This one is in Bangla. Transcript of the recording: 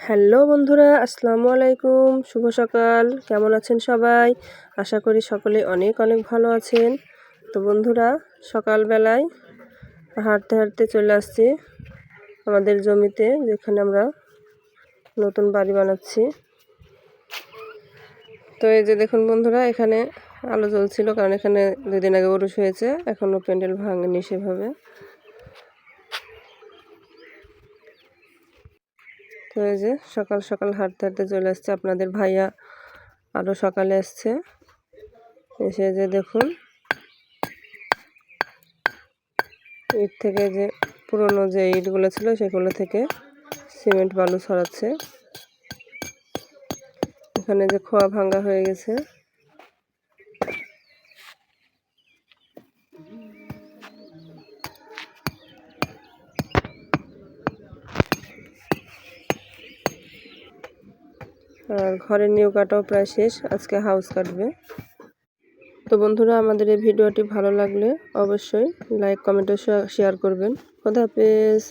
হ্যালো বন্ধুরা, আসসালামু আলাইকুম, শুভ সকাল। কেমন আছেন সবাই? আশা করি সকলে অনেক অনেক ভালো আছেন। তো বন্ধুরা, সকালবেলায় হাঁটতে হাঁটতে চলে আসছি আমাদের জমিতে, যেখানে আমরা নতুন বাড়ি বানাচ্ছি। তো এই যে দেখুন বন্ধুরা, এখানে আলো জ্বলছিল, কারণ এখানে দুদিন আগে ওরুষ হয়েছে, এখনও প্যান্ডেল ভাঙেনি সেভাবে। তো এই যে সকাল সকাল হাঁটতে হাঁটতে চলে আসছে আপনাদের ভাইয়া আরও সকালে আসছে। এসে যে দেখুন, ইট থেকে যে পুরনো যে ইটগুলো ছিল সেগুলো থেকে সিমেন্ট বালু ছড়াচ্ছে। এখানে যে খোয়া ভাঙ্গা হয়ে গেছে। আর ঘরের নিউ কাটাও প্রায় শেষ, আজকে হাউস কাটবে। তো বন্ধুরা, আমাদের এই ভিডিওটি ভালো লাগলে অবশ্যই লাইক কমেন্ট শেয়ার করবেন। খোদা হাফেজ।